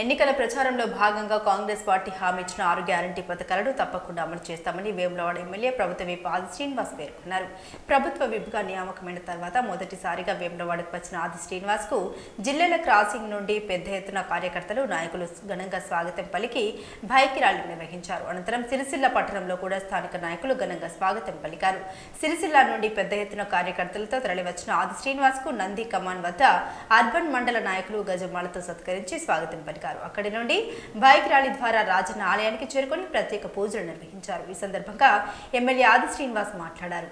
ఎన్నికల ప్రచారంలో భాగంగా కాంగ్రెస్ పార్టీ హామీ ఇచ్చిన ఆరు గ్యారంటీ పథకాలను తప్పకుండా అమలు చేస్తామని వేములవాడ ఎమ్మెల్యే ప్రభుత్వ విప్ ఆది శ్రీనివాస్ పేర్కొన్నారు. ప్రభుత్వ విప్గా నియామకమైన తర్వాత మొదటిసారిగా వేములవాడకు వచ్చిన ఆది శ్రీనివాస్కు జిల్లాల క్రాసింగ్ నుండి పెద్ద ఎత్తున కార్యకర్తలు నాయకులు ఘనంగా స్వాగతం పలికి బైక్ ర్యాలీ నిర్వహించారు. అనంతరం సిరిసిల్ల పట్టణంలో కూడా స్థానిక నాయకులు ఘనంగా స్వాగతం పలికారు. సిరిసిల్ల నుండి పెద్ద ఎత్తున కార్యకర్తలతో తరలివచ్చిన ఆది శ్రీనివాస్కు నంది కమాన్ వద్ద అర్బన్ మండల నాయకులు గజమాలతో సత్కరించి స్వాగతం పలికారు. అక్కడి నుండి బైక్ ర్యాలీ ద్వారా రాజన్న ఆలయానికి చేరుకొని ప్రత్యేక పూజలు నిర్వహించారు. ఈ సందర్భంగా ఎమ్మెల్యే ఆది శ్రీనివాస్ మాట్లాడారు.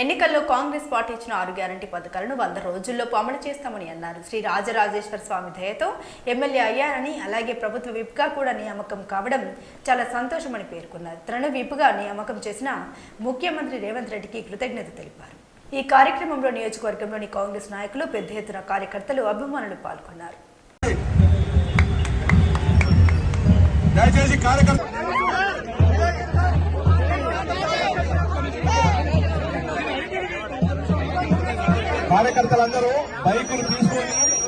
ఎన్నికల్లో కాంగ్రెస్ పార్టీ ఇచ్చిన ఆరు గ్యారంటీ పథకాలను వంద రోజుల్లోపు అమలు చేస్తామని అన్నారు. శ్రీ రాజరాజేశ్వర స్వామి దయతో ఎమ్మెల్యే అయ్యారని అలాగే ప్రభుత్వ విప్గా కూడా నియామకం కావడం చాలా సంతోషమని పేర్కొన్నారు. తనను విప్గా నియామకం చేసిన ముఖ్యమంత్రి రేవంత్ రెడ్డికి కృతజ్ఞత తెలిపారు. ఈ కార్యక్రమంలో నియోజకవర్గంలోని కాంగ్రెస్ నాయకులు పెద్ద ఎత్తున కార్యకర్తలు అభిమానులు పాల్గొన్నారు. దయచేసి కార్యకర్త కార్యకర్తలందరూ బైకులు తీసుకొని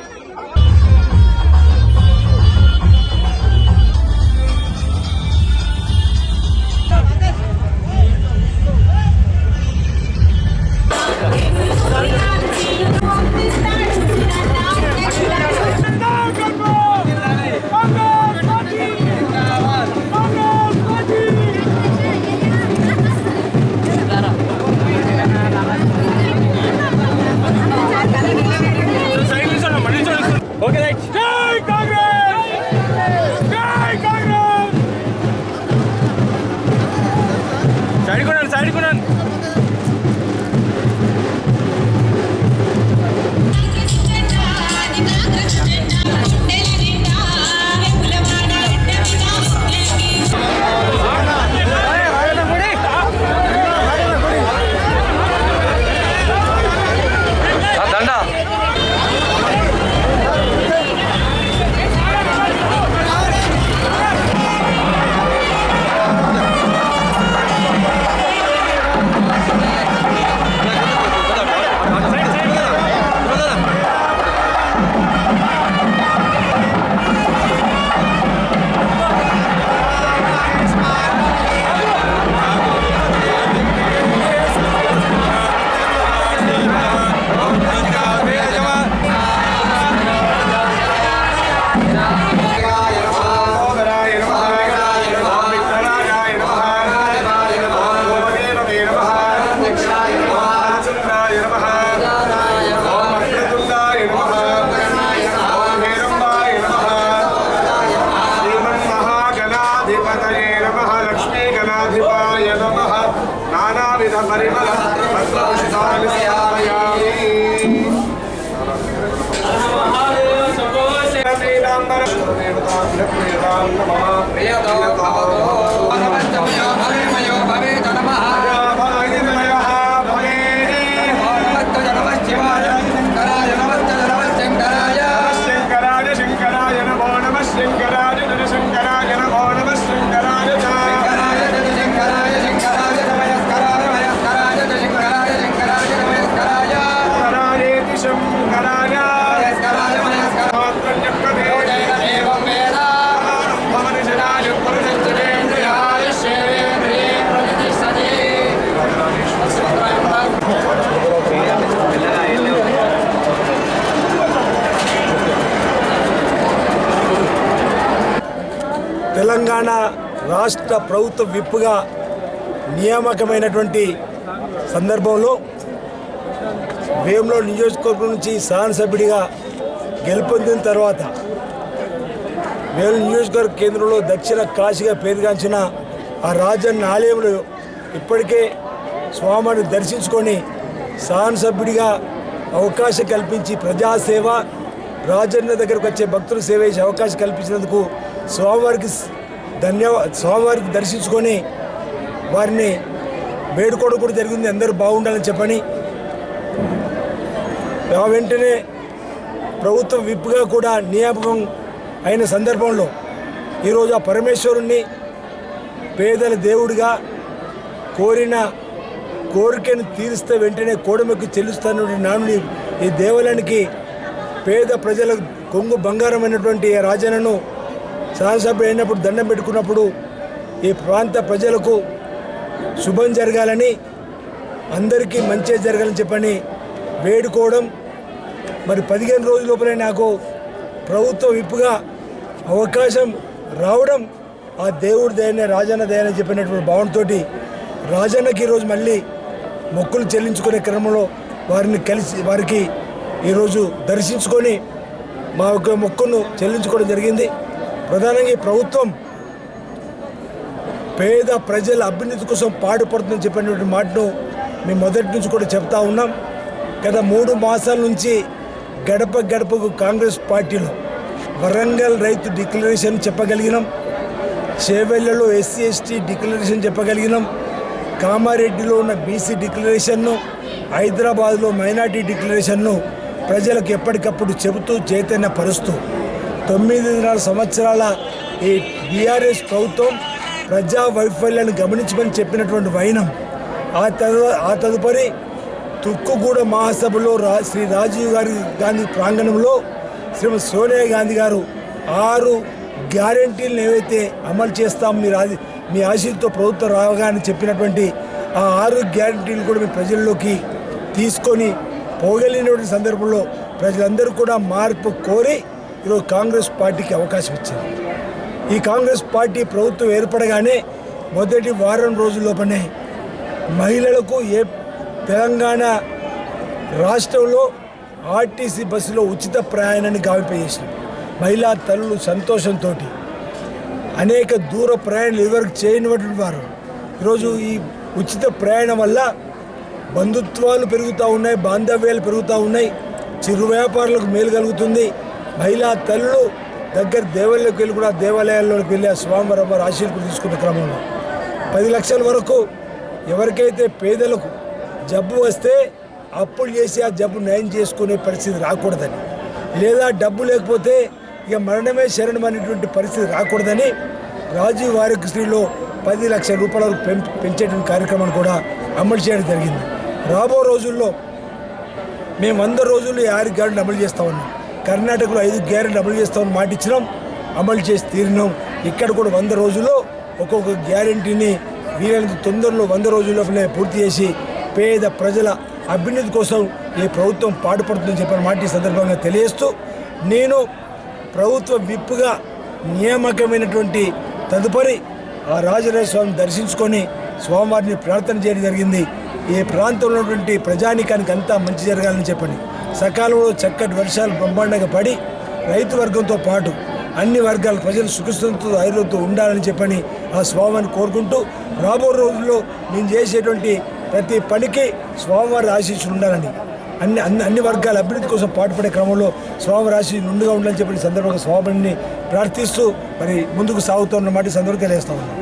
నానావిధ పరిమళ పత్రపుష్పాన్ని సమర్పయామి తెలంగాణ రాష్ట్ర ప్రభుత్వ విప్పుగా నియామకమైనటువంటి సందర్భంలో వేములో నియోజకవర్గం నుంచి శాసనసభ్యుడిగా గెలుపొందిన తర్వాత వేలు నియోజకవర్గ కేంద్రంలో దక్షిణ కాశీగా పేరుగాంచిన ఆ రాజన్న ఆలయంలో ఇప్పటికే స్వామిని దర్శించుకొని శాసనసభ్యుడిగా అవకాశం కల్పించి ప్రజాసేవ రాజన్న దగ్గరకు వచ్చే భక్తుల సేవ చేసే అవకాశం కల్పించినందుకు స్వామివారికి ధన్యవాద స్వామివారికి దర్శించుకొని వారిని వేడుకోవడం కూడా జరిగింది. అందరూ బాగుండాలని చెప్పని. ఆ వెంటనే ప్రభుత్వ విప్గా కూడా నియామకం అయిన సందర్భంలో ఈరోజు ఆ పరమేశ్వరుణ్ణి పేదల దేవుడిగా కోరిన కోరికను తీరిస్తే వెంటనే కోడమెక్కి చెల్లిస్తాను నానుడి ఈ దేవాలయానికి పేద ప్రజల కొంగు బంగారమైనటువంటి రాజనను రాజన్నను శాసనసభ అయినప్పుడు దండం పెట్టుకున్నప్పుడు ఈ ప్రాంత ప్రజలకు శుభం జరగాలని అందరికీ మంచి జరగాలని చెప్పని వేడుకోవడం మరి పదిహేను రోజుల లోపలే నాకు ప్రభుత్వ విప్పుగా అవకాశం రావడం ఆ దేవుడి దయనే రాజన్న దయని చెప్పినటువంటి భావనతో రాజన్నకి ఈరోజు మళ్ళీ మొక్కులు చెల్లించుకునే క్రమంలో వారిని కలిసి వారికి ఈరోజు దర్శించుకొని మా యొక్క మొక్కును చెల్లించుకోవడం జరిగింది. ప్రధానంగా ఈ ప్రభుత్వం పేద ప్రజల అభ్యున్నతి కోసం పాటుపడుతుందని చెప్పినటువంటి మాటను మేము మొదటి నుంచి కూడా చెప్తా ఉన్నాం. గత మూడు మాసాల నుంచి గడప గడపకు కాంగ్రెస్ పార్టీలో వరంగల్ రైతు డిక్లరేషన్ చెప్పగలిగినాం. చేవెళ్ళలో ఎస్సీ ఎస్టీ డిక్లరేషన్ చెప్పగలిగినాం. కామారెడ్డిలో ఉన్న బీసీ డిక్లరేషన్ను హైదరాబాద్లో మైనార్టీ డిక్లరేషన్ను ప్రజలకు ఎప్పటికప్పుడు చెబుతూ చైతన్యపరుస్తూ తొమ్మిదిన్నర సంవత్సరాల ఈ బీఆర్ఎస్ ప్రభుత్వం ప్రజా వైఫల్యాన్ని గమనించమని చెప్పినటువంటి వైనం. ఆ తదు ఆ తదుపరి తుక్కుగూడ మహాసభలో రా శ్రీ రాజీవ్ గారి గాంధీ ప్రాంగణంలో శ్రీమతి సోనియా గాంధీ గారు ఆరు గ్యారంటీలను ఏవైతే అమలు చేస్తాం మీరు అది మీ ఆశీర్తో ప్రభుత్వం రావగానే చెప్పినటువంటి ఆ ఆరు గ్యారంటీలు కూడా మీ ప్రజల్లోకి తీసుకొని పోగలిగినటువంటి సందర్భంలో ప్రజలందరూ కూడా మార్పు కోరి ఈరోజు కాంగ్రెస్ పార్టీకి అవకాశం ఇచ్చింది ఈ కాంగ్రెస్ పార్టీ ప్రభుత్వం ఏర్పడగానే మొదటి వారం రోజుల్లోపనే మహిళలకు ఏ తెలంగాణ రాష్ట్రంలో ఆర్టీసీ బస్సులో ఉచిత ప్రయాణాన్ని గావింపజేసింది మహిళా తల్లులు సంతోషంతో అనేక దూర ప్రయాణాలు ఇదివరకు చేయనటువంటి వారు. ఈరోజు ఈ ఉచిత ప్రయాణం వల్ల బంధుత్వాలు పెరుగుతూ ఉన్నాయి బాంధవ్యాలు పెరుగుతూ ఉన్నాయి చిరు వ్యాపారులకు మేలు కలుగుతుంది. మహిళా తల్లులు దగ్గర దేవాలయంలోకి వెళ్ళి కూడా దేవాలయాల్లోకి వెళ్ళి ఆ స్వామివారి వారి ఆశీర్వాదం తీసుకున్న క్రమంలో పది లక్షల వరకు ఎవరికైతే పేదలకు జబ్బు వస్తే అప్పులు చేసి ఆ జబ్బు నయం చేసుకునే పరిస్థితి రాకూడదని లేదా డబ్బు లేకపోతే ఇక మరణమే శరణం అనేటువంటి పరిస్థితి రాకూడదని రాజీవ్ ఆరోగ్యశ్రీలో పది లక్షల రూపాయల వరకు పెం పెంచేటువంటి కార్యక్రమాన్ని కూడా అమలు చేయడం జరిగింది. రాబో రోజుల్లో మేము వంద రోజుల్లో ఈ ఆరు అమలు చేస్తా ఉన్నాం. కర్ణాటకలో ఐదు గ్యారెంటీ అమలు చేస్తామని మాట ఇచ్చినాం. అమలు చేసి తీరినాం. ఇక్కడ కూడా వంద రోజుల్లో ఒక్కొక్క గ్యారెంటీని వీలైనంత తొందరలో వంద రోజుల్లోనే పూర్తి చేసి పేద ప్రజల అభ్యున్నతి కోసం ఈ ప్రభుత్వం పాటుపడుతుందని చెప్పిన మాట ఈ సందర్భంగా తెలియజేస్తూ నేను ప్రభుత్వ విప్పుగా నియామకమైనటువంటి తదుపరి ఆ రాజరాజ స్వామిని దర్శించుకొని స్వామివారిని ప్రార్థన చేయడం జరిగింది. ఈ ప్రాంతంలో ఉన్నటువంటి ప్రజానికానికి అంతా మంచి జరగాలని చెప్పండి. సకాలంలో చక్కటి వర్షాలు బ్రహ్మాండంగా పడి రైతు వర్గంతో పాటు అన్ని వర్గాల ప్రజలు సుఖస్థంతో ఆయుర్వేదంతో ఉండాలని చెప్పని ఆ స్వామిని కోరుకుంటూ రాబో రోజుల్లో నేను చేసేటువంటి ప్రతి పనికి స్వామివారి ఆశీస్సులు ఉండాలని. అన్ని అన్ని అన్ని వర్గాల అభివృద్ధి కోసం పాటుపడే క్రమంలో స్వామివారి రాశి నుండిగా ఉండాలని చెప్పిన సందర్భంగా స్వామిని ప్రార్థిస్తూ మరి ముందుకు సాగుతున్న మాట సందర్భంగా తెలియజేస్తా ఉన్నాను.